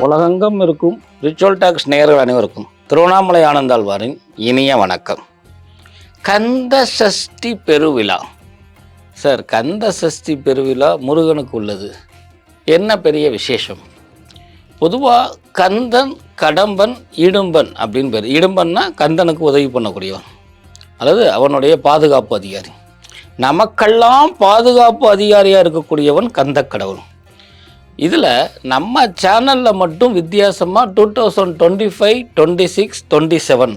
உலகெங்கும் இருக்கும். Ritual tax நேர்கள் அனைவருக்கும் திருவண்ணாமலை ஆனந்தாழ்வாரின் இனிய வணக்கம். கந்த சஷ்டி பெருவிழா. சார் கந்த சஷ்டி பெருவிழா முருகனுக்கு உள்ளது. என்ன பெரிய விசேஷம்? பொதுவாக கந்தன் கடம்பன் இடும்பன் அப்படின்னு பேர். இடும்பன்னா கந்தனுக்கு உதவி பண்ணக்கூடியவன். அல்லது அவனுடைய பாதுகாப்பு அதிகாரி. நமக்கெல்லாம் பாதுகாப்பு அதிகாரியாக இருக்கக்கூடியவன் கந்த கடவுள் இதில் நம்ம சேனலில் மட்டும் வித்தியாசமாக two thousand twenty five twenty six twenty seven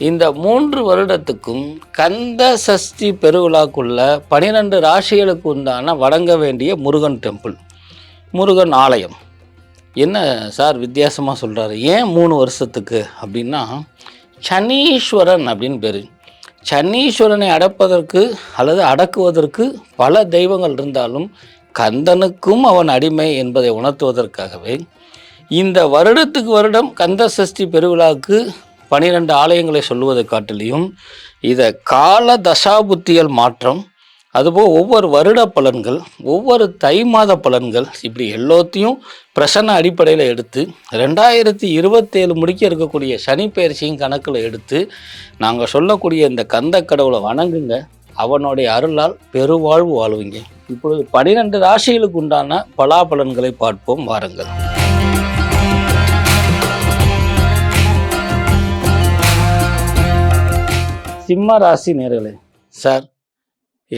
இந்த மூன்று வருடத்துக்கும் கந்த சஷ்டி பெருவிழாக்குள்ள பனிரெண்டு ராசிகளுக்கு உண்டான வழங்க வேண்டிய முருகன் டெம்பிள் முருகன் ஆலயம். என்ன சார் வித்தியாசமாக சொல்கிறாரு ஏன் மூணு வருஷத்துக்கு அப்படின்னா சனீஸ்வரன் அப்படின்னு பேர். சனீஸ்வரனை அடப்பதற்கு அல்லது அடக்குவதற்கு பல தெய்வங்கள் இருந்தாலும் கந்தனுக்கும் அவன் அடிமை என்பதை உணர்த்துவதற்காகவே இந்த வருடத்துக்கு வருடம் கந்த சஷ்டி பெருவிழாவுக்கு பனிரெண்டு ஆலயங்களை சொல்லுவதை காட்டிலையும் இதை கால தசாபுத்தியல் மாற்றம் அதுபோல் ஒவ்வொரு வருட பலன்கள் ஒவ்வொரு தை மாத பலன்கள் இப்படி எல்லாத்தையும் பிரசன்ன அடிப்படையில் எடுத்து ரெண்டாயிரத்தி இருபத்தேழு முடிக்க இருக்கக்கூடிய சனி பயிற்சியும் கணக்கில் எடுத்து நாங்கள் சொல்லக்கூடிய இந்த கந்த கடவுளை வணங்குங்க. அவனுடைய அருளால் பெருவாழ்வு வாழ்வீங்க. இப்பொழுது பனிரெண்டு ராசிகளுக்கு உண்டான பலாபலன்களை பார்ப்போம் வாருங்கள். சிம்ம ராசி நேர்களே சார்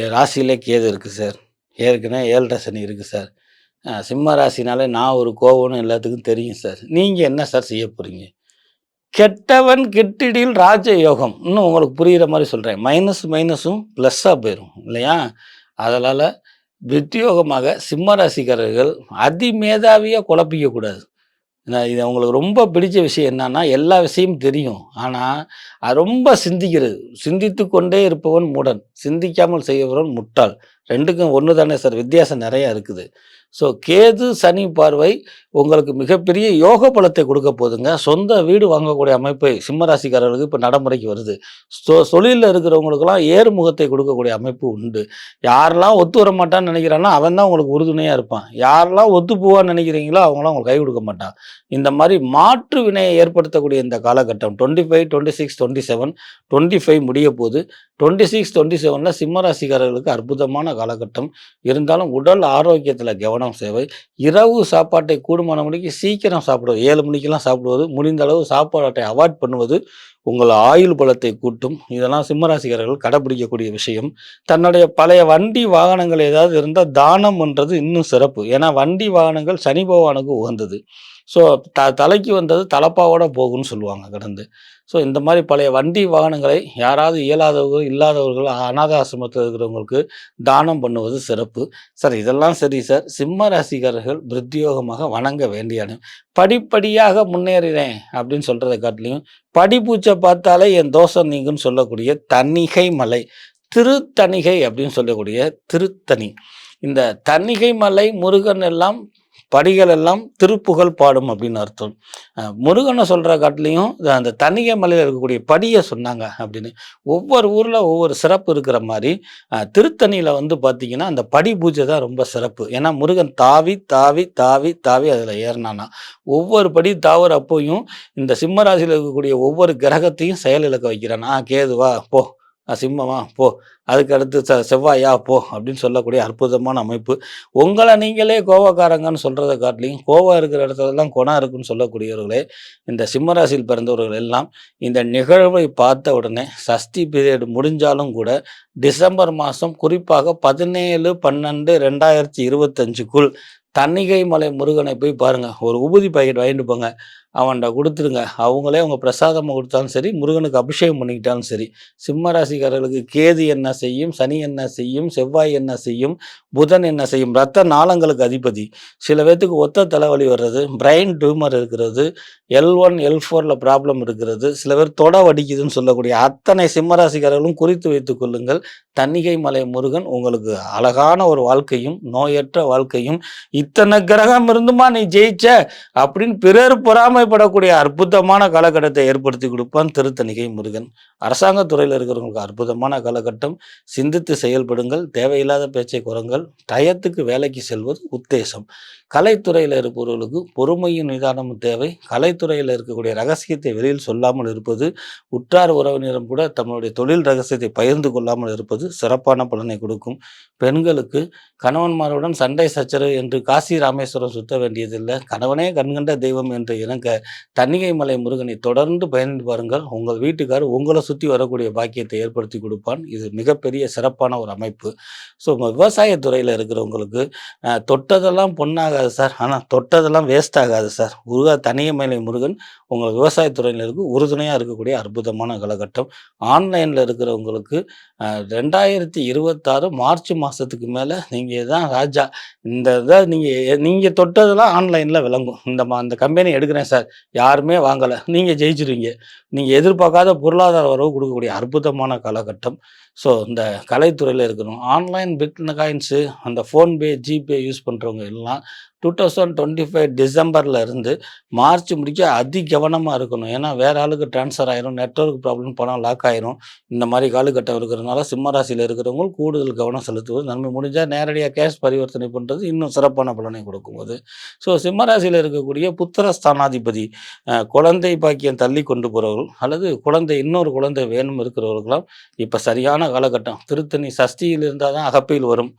என் ராசியிலே கேது இருக்குது சார். ஏற்கனவே ஏழரை சனி இருக்குது சார். சிம்ம ராசினாலே நான் ஒரு கோவம்னு எல்லாத்துக்கும் தெரியும் சார். நீங்கள் என்ன சார் செய்ய போகிறீங்க கெட்டவன் கெட்டிடில் ராஜயோகம். இன்னும் உங்களுக்கு புரிகிற மாதிரி சொல்கிறேன் மைனஸ் மைனஸும் ப்ளஸ்ஸாக போயிடும் இல்லையா? அதனால் வித்தியோகமாக சிம்ம ராசிக்காரர்கள் அதிமேதாவியாக குழப்பிக்கக்கூடாது இது அவங்களுக்கு ரொம்ப பிடிச்ச விஷயம் என்னன்னா எல்லா விஷயமும் தெரியும். ஆனால் அது ரொம்ப சிந்திக்கிறது. சிந்தித்து கொண்டே இருப்பவன் மூடன். சிந்திக்காமல் செய்பவன் முட்டாள். ரெண்டுக்கும் ஒன்று தானே சார்? வித்தியாசம் நிறையா இருக்குது. ஸோ கேது சனி பார்வை உங்களுக்கு மிகப்பெரிய யோக பலத்தை கொடுக்க போதுங்க சொந்த வீடு வாங்கக்கூடிய அமைப்பை சிம்மராசிக்காரர்களுக்கு இப்போ நடைமுறைக்கு வருது. ஸோ தொழிலில் இருக்கிறவங்களுக்கெல்லாம் ஏறுமுகத்தை கொடுக்கக்கூடிய அமைப்பு உண்டு. யாரெல்லாம் ஒத்து வர மாட்டான்னு நினைக்கிறானோ அவன் தான் உங்களுக்கு உறுதுணையாக இருப்பான். யாரெல்லாம் ஒத்து போவான்னு நினைக்கிறீங்களோ அவங்களாம் உங்களுக்கு கை கொடுக்க மாட்டான். இந்த மாதிரி மாற்று வினையை ஏற்படுத்தக்கூடிய இந்த காலகட்டம் twenty five twenty six twenty seven twenty five முடிய போது டுவெண்ட்டி சிக்ஸ் டுவெண்ட்டி செவனில் சிம்மராசிக்காரர்களுக்கு அற்புதமான காலகட்டம். இருந்தாலும் உடல் ஆரோக்கியத்தில் கவனம் சேவை. இரவு சாப்பாட்டை கூடுமான மணிக்கு சீக்கிரம் சாப்பிடுவது ஏழு மணிக்கெல்லாம் சாப்பிடுவது முடிந்த அளவு சாப்பாட்டை அவாய்ட் பண்ணுவது உங்கள் ஆயுள் பலத்தை கூட்டும். இதெல்லாம் சிம்மராசிக்காரர்கள் கடைபிடிக்கக்கூடிய விஷயம். தன்னுடைய பழைய வண்டி வாகனங்கள் ஏதாவது இருந்தால் தானம் பண்ணுறது இன்னும் சிறப்பு. ஏன்னா வண்டி வாகனங்கள் சனி பகவானுக்கு உகந்தது. ஸோ த தலைக்கு வந்தது தலப்பாவோட போகும்னு சொல்லுவாங்க கடந்து. ஸோ இந்த மாதிரி பழைய வண்டி வாகனங்களை யாராவது இயலாதவர்கள் இல்லாதவர்கள் அநாத ஆசிரமத்தில் இருக்கிறவங்களுக்கு தானம் பண்ணுவது சிறப்பு. சார் இதெல்லாம் சரி சார் சிம்ம ராசிக்காரர்கள் பிரத்யோகமாக வணங்க வேண்டியான படிப்படியாக முன்னேறினேன் அப்படின்னு சொல்கிறத காட்டிலையும் படிப்பூச்சை பார்த்தாலே என் தோஷம் நீங்குன்னு சொல்லக்கூடிய தன்னிகை மலை. திருத்தணிகை அப்படின்னு சொல்லக்கூடிய திருத்தணி. இந்த தன்னிகை மலை முருகன் எல்லாம் படிகள் எல்லாம் திருப்புகழ் பாடும் அப்படின்னு அர்த்தம். முருகனை சொல்கிற காட்டிலையும் அந்த தனிய மலையில் இருக்கக்கூடிய படியை சொன்னாங்க அப்படின்னு. ஒவ்வொரு ஊரில் ஒவ்வொரு சிறப்பு இருக்கிற மாதிரி திருத்தணியில் வந்து பார்த்திங்கன்னா அந்த படி பூஜை தான் ரொம்ப சிறப்பு. ஏன்னா முருகன் தாவி தாவி தாவி தாவி அதில் ஏறினானா. ஒவ்வொரு படி தாவர அப்போயும் இந்த சிம்ம ராசியில் இருக்கக்கூடிய ஒவ்வொரு கிரகத்தையும் செயலிழக்க வைக்கிறான். வைக்கிறானா கேதுவா போ. சிம்மமா? போ. அதுக்கு அடுத்து ச செவ்வாயா? போ. அப்படின்னு சொல்லக்கூடிய அற்புதமான அமைப்பு. உங்களை நீங்களே கோவக்காரங்கன்னு சொல்கிறத காட்டிலையும் கோவம் இருக்கிற இடத்துலலாம் குணம் இருக்குன்னு சொல்லக்கூடியவர்களே இந்த சிம்மராசியில் பிறந்தவர்கள் எல்லாம் இந்த நிகழ்வை பார்த்த உடனே சஷ்டி பீரியட் முடிஞ்சாலும் கூட டிசம்பர் மாதம் குறிப்பாக பதினேழு பன்னெண்டு ரெண்டாயிரத்தி இருபத்தஞ்சுக்குள் தன்னிகை மலை முருகனை போய் பாருங்கள் ஒரு உபதி பாக்கெட் வாங்கிட்டு போங்க. அவன்கிட்ட கொடுத்துருங்க அவங்களே அவங்க பிரசாதமாக கொடுத்தாலும் சரி முருகனுக்கு அபிஷேகம் பண்ணிக்கிட்டாலும் சரி சிம்ம ராசிக்காரர்களுக்கு கேது என்ன செய்யும் சனி என்ன செய்யும் செவ்வாய் என்ன செய்யும் புதன் என்ன செய்யும் ரத்த நாளங்களுக்கு அதிபதி. சில பேர்த்துக்கு ஒத்த தலைவலி வர்றது பிரைன் டியூமர் இருக்கிறது எல் ஒன் எல் ஃபோரில் ப்ராப்ளம் இருக்கிறது சில பேர் தொட வடிக்குதுன்னு சொல்லக்கூடிய அத்தனை சிம்ம ராசிக்காரர்களும் குறித்து வைத்துக் கொள்ளுங்கள். தன்னிகை மலை முருகன் உங்களுக்கு அழகான ஒரு வாழ்க்கையும் நோயற்ற வாழ்க்கையும் இத்தனை கிரகம் இருந்துமா நீ ஜெயிச்ச? அப்படின்னு பிறர் பொறாமை பெருமைப்படக்கூடிய அற்புதமான காலகட்டத்தை ஏற்படுத்தி கொடுப்பான் திருத்தணிகை முருகன். அரசாங்கத் துறையில் இருக்கிறவங்களுக்கு அற்புதமான காலகட்டம். சிந்தித்து செயல்படுங்கள் தேவையில்லாத பேச்சை குறங்கள் டயத்துக்கு வேலைக்கு செல்வது உத்தேசம். கலைத்துறையில் இருப்பவர்களுக்கு பொறுமையும் நிதானமும் தேவை. கலைத்துறையில் இருக்கக்கூடிய ரகசியத்தை வெளியில் சொல்லாமல் இருப்பது உற்றார் உறவினரும் கூட தம்முடைய தொழில் ரகசியத்தை பகிர்ந்து கொள்ளாமல் இருப்பது சிறப்பான பலனை கொடுக்கும். பெண்களுக்கு கணவன்மாருடன் சண்டை சச்சரவு என்று காசி ராமேஸ்வரம் சுத்த வேண்டியதில்லை. கணவனே கண்கண்ட தெய்வம் என்று இணங்க தன்னிகை மலை முருகனை தொடர்ந்து பயந்து பாருங்கள். உங்கள் வீட்டுக்கார் உங்களை சுற்றி வரக்கூடிய பாக்கியத்தை ஏற்படுத்தி கொடுப்பான். இது மிகப்பெரிய சிறப்பான ஒரு அமைப்பு. ஸோ விவசாயத்துறையில் இருக்கிறவங்களுக்கு தொட்டதெல்லாம் பொண்ணாகாது சார். ஆனால் தொட்டதெல்லாம் வேஸ்ட் ஆகாது சார். முருகா தனிகை மலை முருகன் உங்கள் விவசாயத்துறையினருக்கு உறுதுணையாக இருக்கக்கூடிய அற்புதமான காலகட்டம். ஆன்லைனில் இருக்கிறவங்களுக்கு ரெண்டாயிரத்தி இருபத்தாறு மார்ச் மாதத்துக்கு மேலே நீங்கள் தான் ராஜா. இந்த இதை நீங்கள் நீங்கள் தொட்டதெல்லாம் ஆன்லைனில் விளங்கும். இந்த மா அந்த கம்பெனி எடுக்கிறேன் சார். யாருமே வாங்கலை. நீங்கள் ஜெயிச்சிருவீங்க. நீங்கள் எதிர்பார்க்காத பொருளாதார வரவு கொடுக்கக்கூடிய அற்புதமான காலகட்டம். ஸோ இந்த கலைத்துறையில் இருக்கணும். ஆன்லைன் பிட் காயின்ஸு அந்த ஃபோன்பே ஜிபே யூஸ் பண்ணுறவங்க எல்லாம் டூ தௌசண்ட் டுவெண்ட்டி ஃபைவ் டிசம்பரில் இருந்து மார்ச் முடிக்க அதி கவனமாக இருக்கணும். ஏன்னா வேறு ஆளுக்கு ட்ரான்ஸ்ஃபர் ஆயிரும் நெட்வொர்க் ப்ராப்ளம் பணம் லாக் ஆயிரும். இந்த மாதிரி காலகட்டம் இருக்கிறதுனால சிம்மராசியில் இருக்கிறவங்க கூடுதல் கவனம் செலுத்துவது நன்மை முடிஞ்சால் நேரடியாக கேஷ் பரிவர்த்தனை பண்ணுறது இன்னும் சிறப்பான பலனை கொடுக்கும்போது. ஸோ சிம்மராசியில் இருக்கக்கூடிய புத்திர ஸ்தானாதிபதி குழந்தை பாக்கியம் தள்ளி கொண்டு போகிறவர்கள் அல்லது குழந்தை இன்னொரு குழந்தை வேணும் இருக்கிறவர்களாம் இப்போ சரியான காலகட்டம். திருத்தணி சஷ்டியில் இருந்தால் தான் அகப்பையில் வரும்.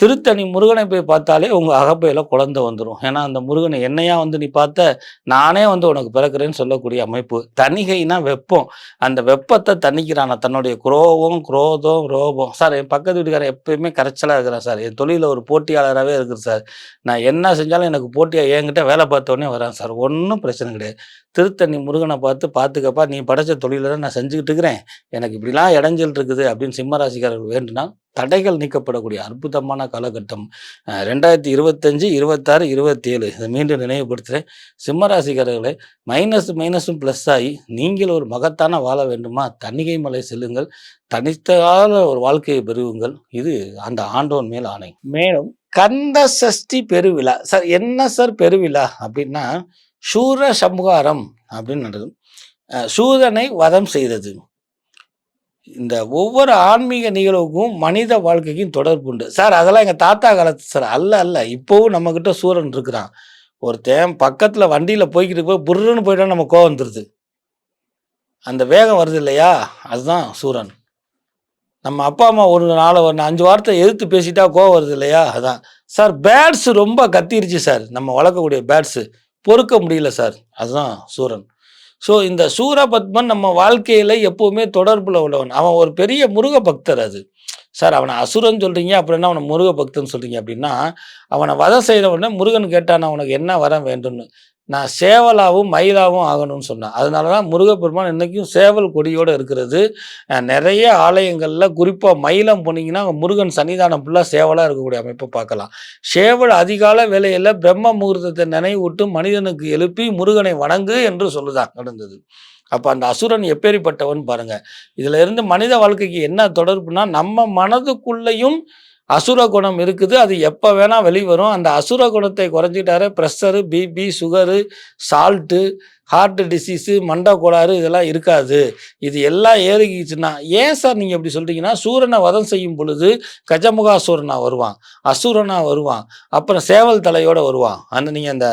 திருத்தணி முருகனை போய் பார்த்தாலே உங்கள் அகப்பையில் குழந்தை வந்துடும் ஏன்னா அந்த முருகனை என்னையா வந்து நீ பார்த்த? நானே வந்து உனக்கு பிறக்கிறேன்னு சொல்லக்கூடிய அமைப்பு. தணிகைனா வெப்பம். அந்த வெப்பத்தை தணிக்கிறான். தன்னுடைய குரோவம் குரோதம் ரோபம். சார் என் பக்கத்து வீட்டுக்காரர் எப்பயுமே கரைச்சலாக இருக்கிறேன் சார். என் தொழிலில் ஒரு போட்டியாளராகவே இருக்குது சார். நான் என்ன செஞ்சாலும் எனக்கு போட்டியாக என்கிட்ட வேலை பார்த்தோன்னே வரேன் சார். ஒன்றும் பிரச்சனை கிடையாது. திருத்தணி முருகனை பார்த்து பார்த்துக்கப்பா நீ படைச்ச தொழில தான் நான் செஞ்சுக்கிட்டு இருக்கிறேன். எனக்கு இப்படிலாம் இடைஞ்சல் இருக்குது அப்படின்னு சிம்மராசிக்காரர்கள் வேண்டுனா தடைகள் நீக்கப்படக்கூடிய அற்புதமான காலகட்டம். ரெண்டாயிரத்தி இருபத்தஞ்சு இருபத்தாறு இருபத்தேழு இதை மீண்டும் நினைவுபடுத்துகிறேன் சிம்மராசிக்காரர்களை மைனஸ் மைனஸும் ப்ளஸ் ஆகி நீங்கள் ஒரு மகத்தான வாழ வேண்டுமா? தன்னிகை மலை செல்லுங்கள். தனித்தான ஒரு வாழ்க்கையை பெறுவுங்கள் இது அந்த ஆண்டவன் மேல் ஆணை. மேலும் கந்த சஷ்டி பெருவிழா. சார் என்ன சார் பெருவிழா அப்படின்னா சூர சம்ஹாரம் அப்படின்னு நடக்கும் சூரனை வதம் செய்தது. இந்த ஒவ்வொரு ஆன்மீக நிகழ்வுக்கும் மனித வாழ்க்கைக்கும் தொடர்பு உண்டு. சார் அதெல்லாம் எங்கள் தாத்தா காலத்து சார் அல்ல அல்ல. இப்போவும் நம்மக்கிட்ட சூரன் இருக்கிறான். ஒருத்தன் பக்கத்தில் வண்டியில் போய்கிட்டு போய் புருன்னு போயிட்டா நம்ம கோவம் வந்துடுது அந்த வேகம் வருது இல்லையா? அதுதான் சூரன். நம்ம அப்பா அம்மா ஒரு நாலு ஒரு அஞ்சு வாரத்தை எதிர்த்து பேசிட்டா கோவம் வருது இல்லையா? அதான். சார் பேட்ஸ் ரொம்ப கத்திருச்சு சார். நம்ம வளர்க்கக்கூடிய பேட்ஸு. பொறுக்க முடியல சார். அதுதான் சூரன். ஸோ இந்த சூரபத்மன் நம்ம வாழ்க்கையில் எப்போவுமே தொடர்பில் உள்ளவன். அவன் ஒரு பெரிய முருக பக்தர் அது. சார் அவனை அசுரன் சொல்கிறீங்க அப்படின்னா அவனை முருக பக்தன் சொல்கிறீங்க அப்படின்னா அவனை வதம் செய்த உடனே முருகன் கேட்டான் அவனுக்கு என்ன வரம் வேண்டும்னு? நான் சேவலாகவும் மயிலாகவும் ஆகணும்னு சொன்னேன். அதனால தான் முருகப்பெருமான் இன்றைக்கும் சேவல் கொடியோடு இருக்கிறது. நிறைய ஆலயங்களில் குறிப்பாக மயிலம் போனீங்கன்னா முருகன் சன்னிதானம் ஃபுல்லாக சேவலாக இருக்கக்கூடிய அமைப்பை பார்க்கலாம். சேவல் அதிகால வேலையில் பிரம்ம முகூர்த்தத்தை நினைவூட்டு மனிதனுக்கு எழுப்பி முருகனை வணங்கு என்று சொல்லுதான் நடந்தது. அப்போ அந்த அசுரன் எப்பேறிப்பட்டவன் பாருங்கள் இதில் இருந்து மனித வாழ்க்கைக்கு என்ன தொடர்புனா நம்ம மனதுக்குள்ளேயும் அசுர குணம் இருக்குது. அது எப்போ வேணால் வெளிவரும். அந்த அசுர குணத்தை குறைஞ்சிட்டாரு. Pressure B P sugar salt heart disease மண்டை கோளாறு இதெல்லாம் இருக்காது. இது எல்லாம் ஏறிக்கிச்சுன்னா ஏன் சார் நீங்கள் இப்படி சொல்கிறீங்கன்னா சூரனை வதம் செய்யும் பொழுது கஜமுகாசூரனா வருவான் அசுரனா வருவான் அப்புறம் சேவல் தலையோட வருவான். அந்த நீங்கள் அந்த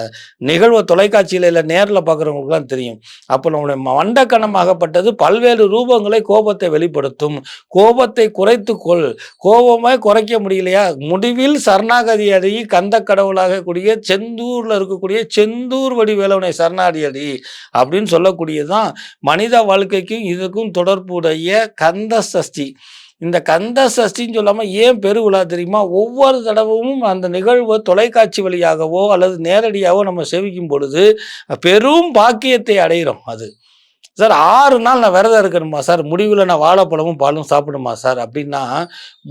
நிகழ்வை தொலைக்காட்சியில் இல்லை நேரில் பார்க்குறவங்களுக்குலாம் தெரியும். அப்போ நம்முடைய மண்டக்கணமாகப்பட்டது பல்வேறு ரூபங்களை கோபத்தை வெளிப்படுத்தும். கோபத்தை குறைத்துக்கொள் கோபமே குறைக்க முடியலையா? முடிவில் சரணாகதி அடி கந்த கடவுளாக கூடிய செந்தூரில் இருக்கக்கூடிய செந்தூர் வடிவேலவனை சரணாடி அடி அப்படின்னு சொல்லக்கூடியதுதான் மனித வாழ்க்கைக்கும் இதுக்கும் தொடர்புடைய கந்த சஷ்டி இந்த கந்த சஷ்டின்னு சொல்லாமல் ஏன் பெருவிழா தெரியுமா? ஒவ்வொரு தடவும் அந்த நிகழ்வை தொலைக்காட்சி வழியாகவோ அல்லது நேரடியாகவோ நம்ம சேவிக்கும் பொழுது பெரும் பாக்கியத்தை அடைகிறோம் அது. சார் ஆறு நாள் நான் விரதம் இருக்கணுமா சார்? முடிவில் நான் வாழைப்பழமும் பாலும் சாப்பிடுமா சார்? அப்படின்னா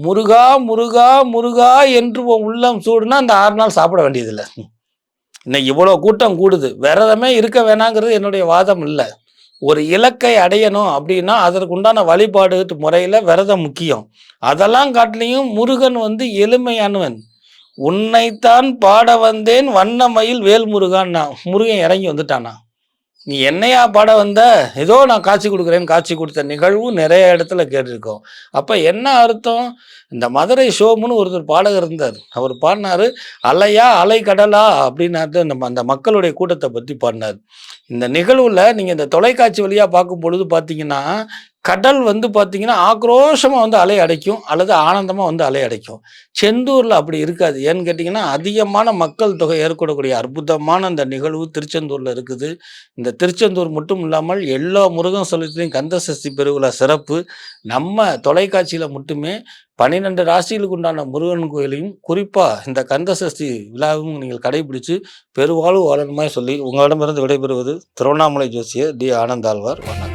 முருகா முருகா முருகா என்று உன் உள்ளம் சூடுனா அந்த ஆறு நாள் சாப்பிட வேண்டியதில்லை. இன்னைக்கு இவ்வளோ கூட்டம் கூடுது. விரதமே இருக்க வேணாங்கிறது என்னுடைய வாதம் இல்லை. ஒரு இலக்கை அடையணும் அப்படின்னா அதற்குண்டான வழிபாடு முறையில் விரதம் முக்கியம். அதெல்லாம் காட்டிலையும் முருகன் வந்து எளிமையானவன். உன்னைத்தான் பாட வந்தேன் வண்ணமயில் வேல் முருகான்னா முருகன் இறங்கி வந்துட்டானா? நீ என்னையா பாட வந்த? ஏதோ நான் காட்சி கொடுக்குறேன்னு காட்சி கொடுத்த நிகழ்வும் நிறைய இடத்துல கேட்டிருக்கோம். அப்போ என்ன அர்த்தம்? இந்த மதுரை ஷோமுன்னு ஒருத்தர் பாடகர் இருந்தார். அவர் பாடினாரு அலையா அலை கடலா அப்படின்னு நம்ம அந்த மக்களுடைய கூட்டத்தை பற்றி பாடினார். இந்த நிகழ்வில் நீங்கள் இந்த தொலைக்காட்சி வழியாக பார்க்கும் பொழுது பார்த்தீங்கன்னா கடல் வந்து பார்த்தீங்கன்னா ஆக்ரோஷமாக வந்து அலை அடைக்கும் அல்லது ஆனந்தமாக வந்து அலை அடைக்கும். செந்தூரில் அப்படி இருக்காது. ஏன்னு கேட்டிங்கன்னா அதிகமான மக்கள் தொகை ஏற்படக்கூடிய அற்புதமான அந்த நிகழ்வு திருச்செந்தூரில் இருக்குது. இந்த திருச்செந்தூர் மட்டும் இல்லாமல் எல்லா முருகன் சொல்லத்திலையும் கந்த சஷ்டி பெருவிழா சிறப்பு. நம்ம தொலைக்காட்சியில் மட்டுமே பன்னிரெண்டு ராசிகளுக்கு உண்டான முருகன் கோயிலையும் குறிப்பாக இந்த கந்த சஷ்டி விழாவும் நீங்கள் கடைபிடித்து பெருவாழ்வு வாழணுமாய் சொல்லி உங்களிடமிருந்து விடைபெறுவது திருவண்ணாமலை ஜோசியர் டி ஆனந்தாழ்வார். வணக்கம்.